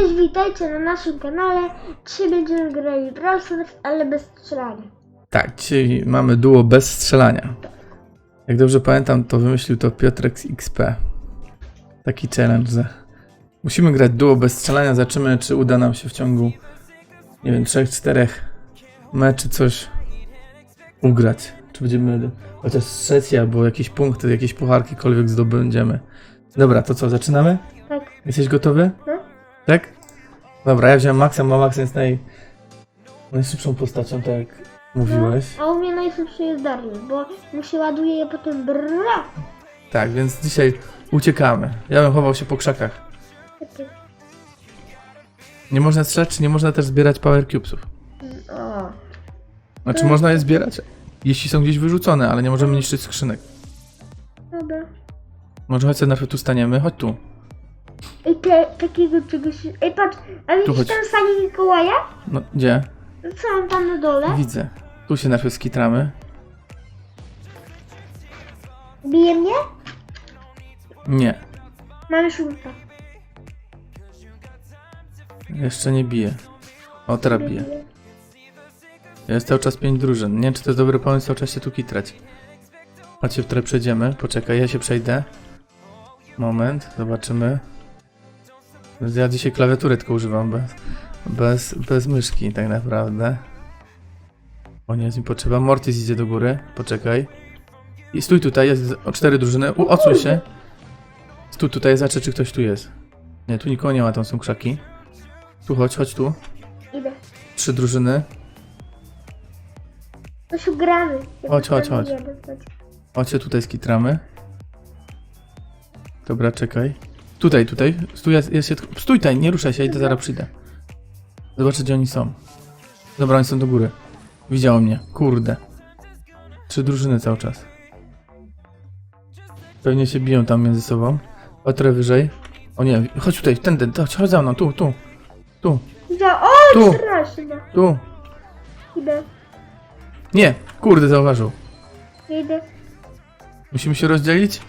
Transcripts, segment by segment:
Cześć, witajcie na naszym kanale. Dzisiaj będziemy grali Brawl ale bez strzelania. Tak, dzisiaj mamy duo bez strzelania. Jak dobrze pamiętam, to wymyślił to Piotrek z XP. Taki challenge, że musimy grać duo bez strzelania. Zobaczymy, czy uda nam się w ciągu, nie wiem, 3-4 meczy coś ugrać. Czy będziemy chociaż trzeci albo jakieś punkty, jakieś pucharkikolwiek zdobędziemy. Dobra, to co, zaczynamy? Tak, Jesteś gotowy? No. Tak? Dobra, ja wziąłem Maxa, bo Max jest naj... najszybszą postacią, tak jak mówiłeś. a u mnie najszybszy jest Darwin, bo mu się ładuje je potem bra. Tak, więc dzisiaj uciekamy. Ja bym chował się po krzakach. Nie można strzelać, czy nie można też zbierać power cubesów? O, Znaczy można je zbierać, jeśli są gdzieś wyrzucone, ale nie możemy niszczyć skrzynek. dobra. Może chodź sobie najpierw tu staniemy, chodź tu. Te, takiego czegoś... Ej, patrz, a widzisz chodź. tam sali Mikołaja? No, gdzie? Co on tam na dole? Widzę. Tu się najpierw skitramy. Bije mnie? Nie, Mamy szumka. jeszcze nie bije. O, teraz bije. Jest cały czas pięć drużyn. Nie wiem, czy to jest dobry pomysł cały czas się tu kitrać. Chodźcie, w które przejdziemy. Poczekaj, ja się przejdę. Moment, zobaczymy. Ja dzisiaj klawiatury tylko używam bez, bez, bez myszki tak naprawdę. O nie, jest mi potrzeba. Mortis idzie do góry. Poczekaj. I stój tutaj, jest o cztery drużyny. U, odsuń się. Stój tutaj, zobaczę, czy ktoś tu jest. Nie, tu nikogo nie ma, tam są krzaki. Tu chodź, chodź tu. Idę. Trzy drużyny. To się gramy. Chodź, chodź, chodź. Jeden, chodź. Chodźcie tutaj skitramy. Dobra, czekaj. Tutaj, tutaj. Stój, ja, ja się... Stój tutaj, nie ruszaj się, idę, zaraz przyjdę. Zobaczę, gdzie oni są. Dobra, oni są do góry. Widziało mnie. Kurde. Trzy drużyny cały czas. Pewnie się biją tam między sobą. O, trochę wyżej. O nie, chodź tutaj, tędy, chodź, chodź za mną, tu, tu. Tu, Widział, o, Tu. straszne. tu. Idę, Nie, kurde, zauważył. idę. Musimy się rozdzielić?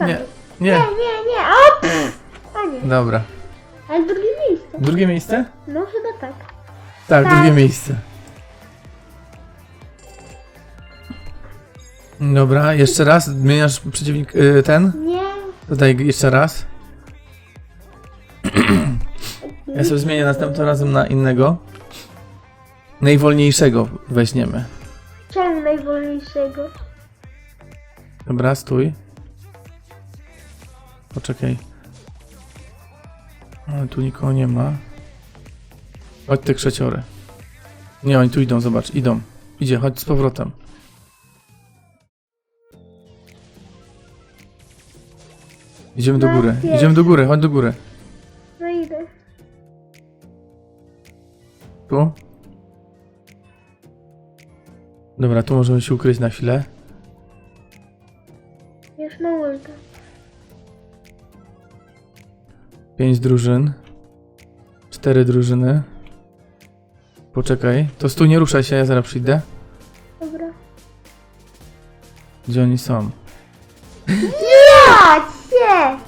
Nie, nie. Nie, nie, nie, o, pff. A nie, Dobra. ale drugie miejsce. Drugie miejsce? No chyba tak. Tak, Tak. drugie miejsce. Dobra, jeszcze raz. Zmieniasz przeciwnik y, ten? Nie. Dodaj jeszcze raz. Ja sobie zmienię następnym razem na innego. Najwolniejszego weźmiemy. Czemu najwolniejszego? Dobra, stój. Poczekaj. Ale tu nikogo nie ma. Chodź te krzeciory. Nie, oni tu idą, zobacz, idą. Idzie, chodź z powrotem. Idziemy do góry, idziemy do góry, chodź do góry. No idę. Tu? Dobra, tu możemy się ukryć na chwilę. Już mam ulta. Pięć drużyn. Cztery drużyny. Poczekaj. To stój, nie ruszaj się, ja zaraz przyjdę. Dobra. Gdzie oni są? Ja cię!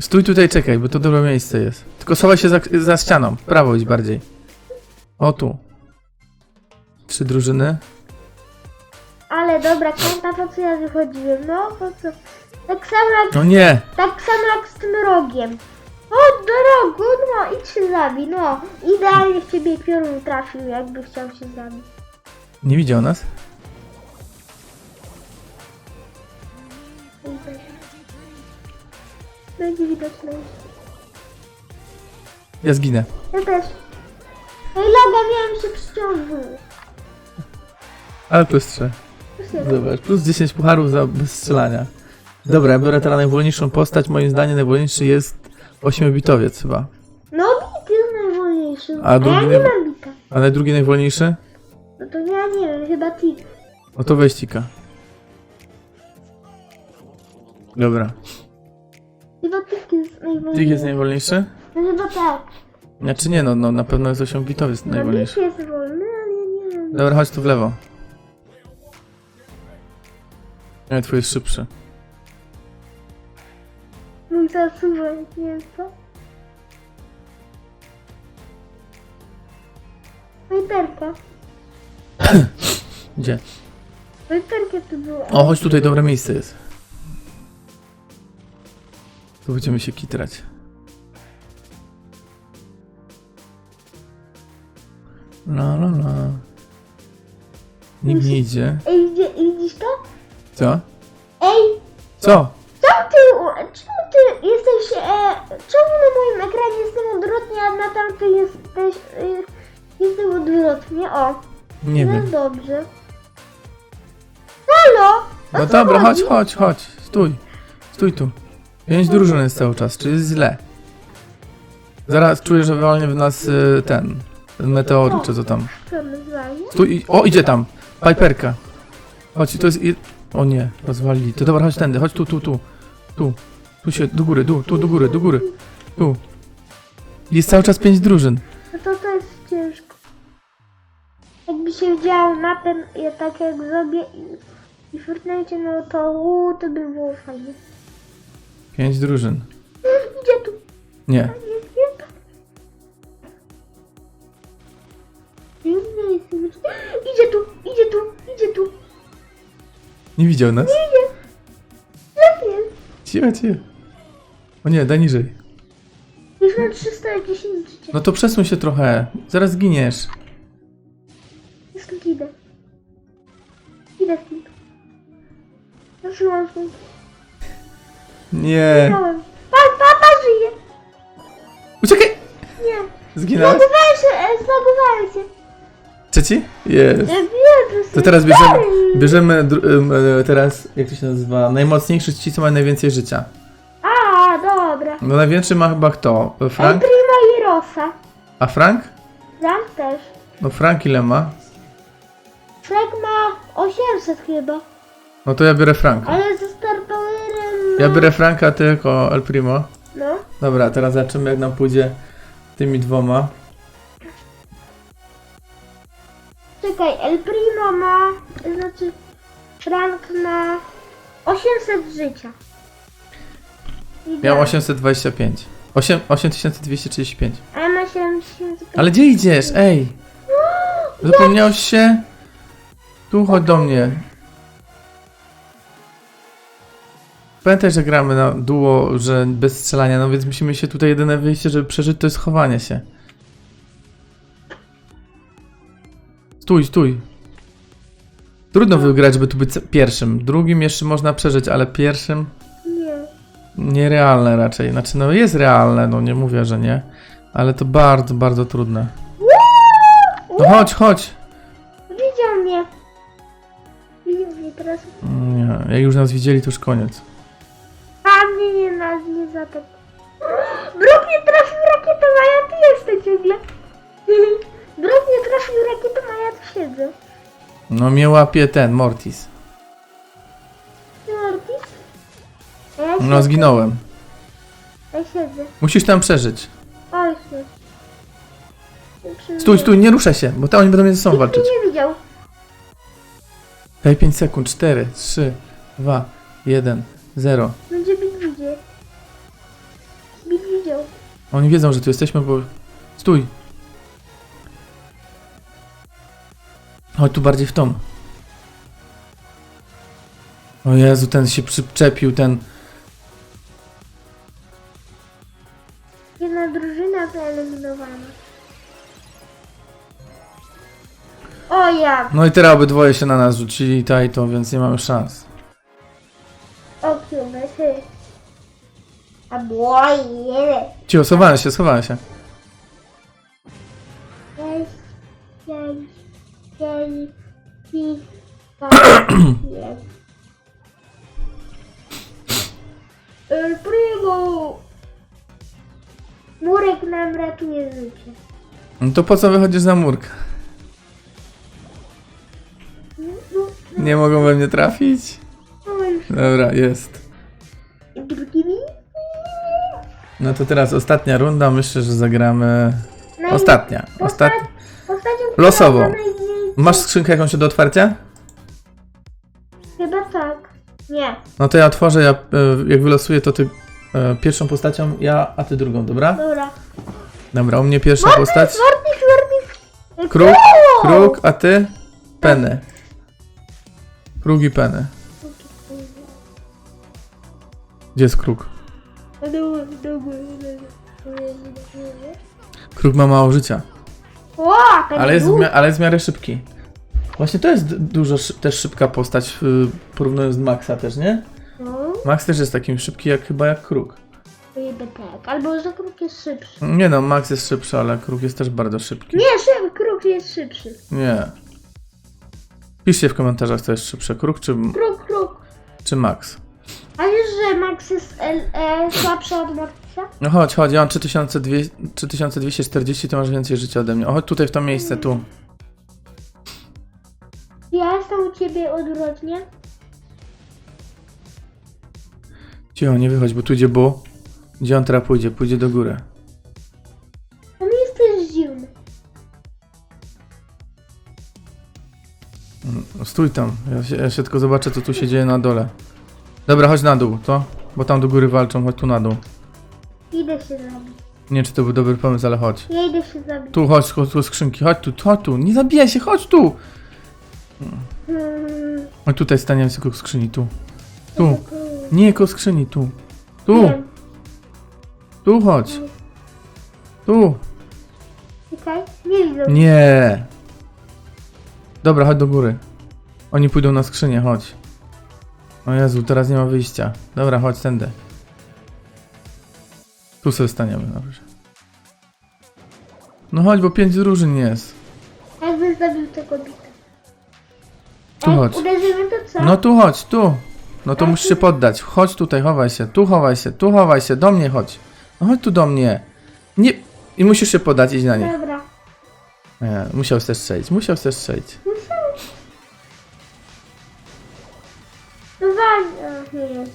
Stój tutaj, czekaj, bo to dobre miejsce jest. Tylko schowaj się za, za ścianą. W Prawo idź bardziej. O tu. Trzy drużyny. Ale dobra, kanta, po co ja wychodziłem? No, po co? Tak samo jak, No nie! tak samo jak z tym rogiem. O, do rogu, no, idź się zabij, no. Idealnie w ciebie piorun trafił, jakby chciał się zabić. Nie widział nas? Będzie widoczne. Ja zginę. Ja też. Ej, loga, miałem się przyciągnąć. Ale plus trzy. Zobacz, plus 10 pucharów za bez strzelania. Dobra, ja biorę teraz najwolniejszą postać. Moim zdaniem najwolniejszy jest 8-bitowiec chyba. No, bit jest najwolniejszy. A A, drugi ja nie nie- mam bita. A na drugi najwolniejszy? No to ja nie wiem, chyba tik. No to weź Tika. Dobra. Chyba tik jest najwolniejszy. Tik jest najwolniejszy? No chyba tak. Znaczy nie, no, no na pewno jest 8-bitowiec No najwolniejszy. jest wolny, ale ja nie wiem. Dobra, chodź tu w lewo. Nie, twój jest szybszy. Nie wiem co. Wojterka. Gdzie? Wojterka tu była. O, chodź tutaj, dobre miejsce jest. Tu będziemy się kitrać. La la la. Nikt nie idzie. Ej, gdzie, widzisz to? Co? Ej, Co? czemu ty, czemu ty jesteś, e, czemu na moim ekranie jestem odwrotnie, a tamtym jesteś, e, jestem odwrotnie, o. Nie no wiem. dobrze. Halo? O No co dobra, chodź, chodzi? chodź, chodź. Stój. Stój tu. Pięć drużyn jest cały czas, czy jest źle? Zaraz czuję, że walnie w nas y, ten, ten meteory, czy co tam. Stój, i- o idzie tam. Piperka. Chodź, to jest... i- O nie, rozwalili. To dobra, chodź tędy, chodź tu, tu, tu. Tu. Tu się, do góry, tu, tu, do góry, do góry. Tu. Jest cały czas pięć drużyn. No to to jest ciężko. Jakby się wzięło mapę, ja tak jak zrobię i, i w Fortnite, no to uu, to by było fajnie. Pięć drużyn. Idzie tu, Nie. nie, nie. Nie, nie już- Idzie tu, idzie tu, idzie tu. Nie widział nas? Idzie. Lepiej. Cicho, cicho. O nie, daj niżej. Już mam 310 życia. No to przesuń się trochę. Zaraz zginiesz. Ja stąd idę. Idę. Zaszyłam stąd. Nie. Zginąłem. Pa, papa żyje. Uciekaj! Nie. Zginąłeś? Zlogowałem się, e, zlogowałem się. Trzeci? Jest. Ja wiem, To teraz bierzemy, bierzemy dru- e, teraz, jak to się nazywa, najmocniejszy ci, co mają najwięcej życia. No największy ma chyba kto? El Frank? Primo i Rosa. A Frank? Frank też. No Frank ile ma? Frank ma 800 chyba. No to ja biorę Franka. Ale ze Star Powerem ma... Ja biorę Franka, ty jako El Primo. No. Dobra, teraz zobaczymy jak nam pójdzie tymi dwoma. Czekaj, El Primo ma... Znaczy... Frank ma... 800 życia. Mam da. 825. 8, 8235. A ja ma 7000. Ale gdzie idziesz? Ej! Zapomniałeś się? Tu chodź do mnie. Pamiętaj, że gramy na duo, że bez strzelania, no więc musimy się tutaj jedyne wyjście, żeby przeżyć, to jest chowanie się. Stój, stój. Trudno wygrać, żeby tu być pierwszym. Drugim jeszcze można przeżyć, ale pierwszym. Nierealne raczej. Znaczy, no jest realne, no nie mówię, że nie. Ale to bardzo, bardzo trudne. No chodź, chodź. Widział mnie. Widział mnie teraz. Nie, jak już nas widzieli, to już koniec. A mnie nie nas nie zapadł. Brok nie trafił rakietą, a ja tu jestem ciągle. Brok nie trafił rakietą, a ja tu siedzę. No mnie łapie ten, Mortis. Mortis? Ja No siedzę. zginąłem. Ja siedzę. Musisz tam przeżyć. Stój, stój, nie ruszaj się, bo to oni będą mnie ze sobą Nikt walczyć. mnie nie widział. Daj 5 sekund. 4, 3, 2, 1, 0. Będzie bit widział. Bit widział. Oni wiedzą, że tu jesteśmy, bo... Stój. Chodź tu bardziej w tom. O Jezu, ten się przyczepił, ten... No i teraz obydwoje się na nas rzucili, ta i to, więc nie mamy szans. O kilometry. A boje! Cicho, schowałem się, schowałem się. Sześć, pięć, pięć, pięć, pięć. El Primo! Murek nam ratuje życie. No to po co wychodzisz za murk? Nie mogą we mnie trafić? no. Dobra, jest. No to teraz ostatnia runda, myślę, że zagramy... Naj- Ostatnia, ostatnia. Losowo. Masz skrzynkę jakąś do otwarcia? Chyba tak. Nie. No to ja otworzę, ja, y, jak wylosuję, to ty e, pierwszą postacią, ja, a ty drugą, dobra? Dobra. Dobra, u mnie pierwsza postać. Wartnik, wartnik. Kruk, kruk, a ty? Penny. Kruk i penny. Gdzie jest kruk? Kruk ma mało życia, ale jest, w dół. mia- ale jest w miarę szybki. Właśnie to jest d- dużo szy- też szybka postać, y, porównując z Maxa też, nie? No, Max też jest takim szybki jak chyba jak kruk. tak. Albo że kruk jest szybszy. Nie no, Max jest szybszy, ale kruk jest też bardzo szybki. Nie, szyb, kruk jest szybszy. Nie. Piszcie w komentarzach, co jest szybsze, kruk czy, Kruk, kruk. czy Max. A wiesz, że Max jest L, e, słabszy od Maxa? No chodź, chodź, ja mam 3200, 3240, to masz więcej życia ode mnie. O, chodź tutaj w to miejsce, tu. Ja jestem u ciebie odwrotnie. Cicho, nie wychodź, bo tu idzie Bu. Gdzie on teraz pójdzie? Pójdzie do góry. On jest dziwny. No, Stój tam, ja się, ja się tylko zobaczę, co tu się dzieje na dole. Dobra, chodź na dół, to? Bo tam do góry walczą, chodź tu na dół. Idę się zabić. Nie czy to był dobry pomysł, ale chodź. Ja idę się zabić. Tu, chodź, chodź tu skrzynki, chodź tu, chodź tu, nie zabijaj się, chodź tu! Hmm, Chodź tutaj staniemy sobie koło skrzyni, tu. Tu, nie koło skrzyni, tu. Tu, Wiem. tu chodź. Tu. Czekaj, nie widzę. Nie. Dobra, chodź do góry. Oni pójdą na skrzynię, chodź. O Jezu, teraz nie ma wyjścia. Dobra, chodź tędy. Tu sobie staniemy, dobrze. No chodź, bo pięć drużyn jest. Jakbym zabił tego bita. Tu Ej, chodź. Uderzymy to co? No tu chodź, tu. No to musisz się poddać. Chodź tutaj, chowaj się. Tu chowaj się, tu chowaj się. Do mnie chodź. No chodź tu do mnie. Nie. I musisz się poddać, idź na nie. Dobra. Nie, musiał też strzelić, musiał też strzelić. Nie.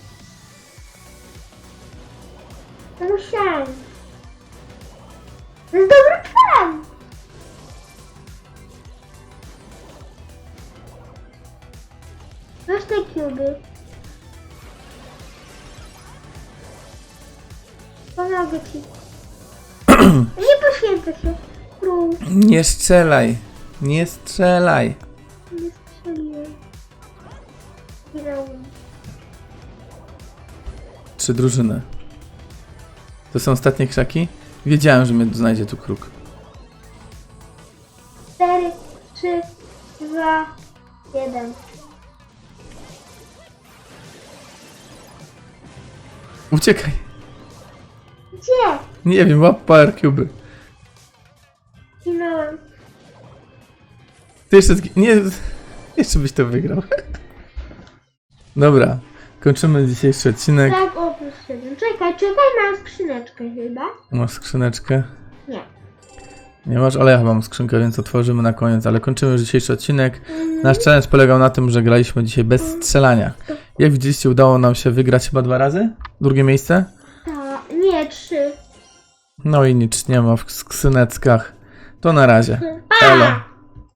No musiałem. To jest dobry plan. Weź te kuby. Pomogę ci. Nie poświęcę się. Nie strzelaj. Nie strzelaj. Trzy drużyny. To są ostatnie krzaki? Wiedziałem, że mnie znajdzie tu kruk. Cztery, trzy, dwa, jeden. Uciekaj. Gdzie? Nie wiem, łap power. Ginąłem. Ty jeszcze... zgi- Nie... Jeszcze byś to wygrał. Dobra. Kończymy dzisiejszy odcinek. Tak, Czekaj, czekaj na skrzyneczkę chyba. Masz skrzyneczkę. Nie. Nie masz, ale ja mam skrzynkę, więc otworzymy na koniec, ale kończymy już dzisiejszy odcinek. Nasz challenge polegał na tym, że graliśmy dzisiaj bez strzelania. Jak widzieliście, udało nam się wygrać chyba dwa razy? Drugie miejsce? Ta, nie, trzy. No i nic nie ma w skrzyneczkach. To na razie. Pa! Elo.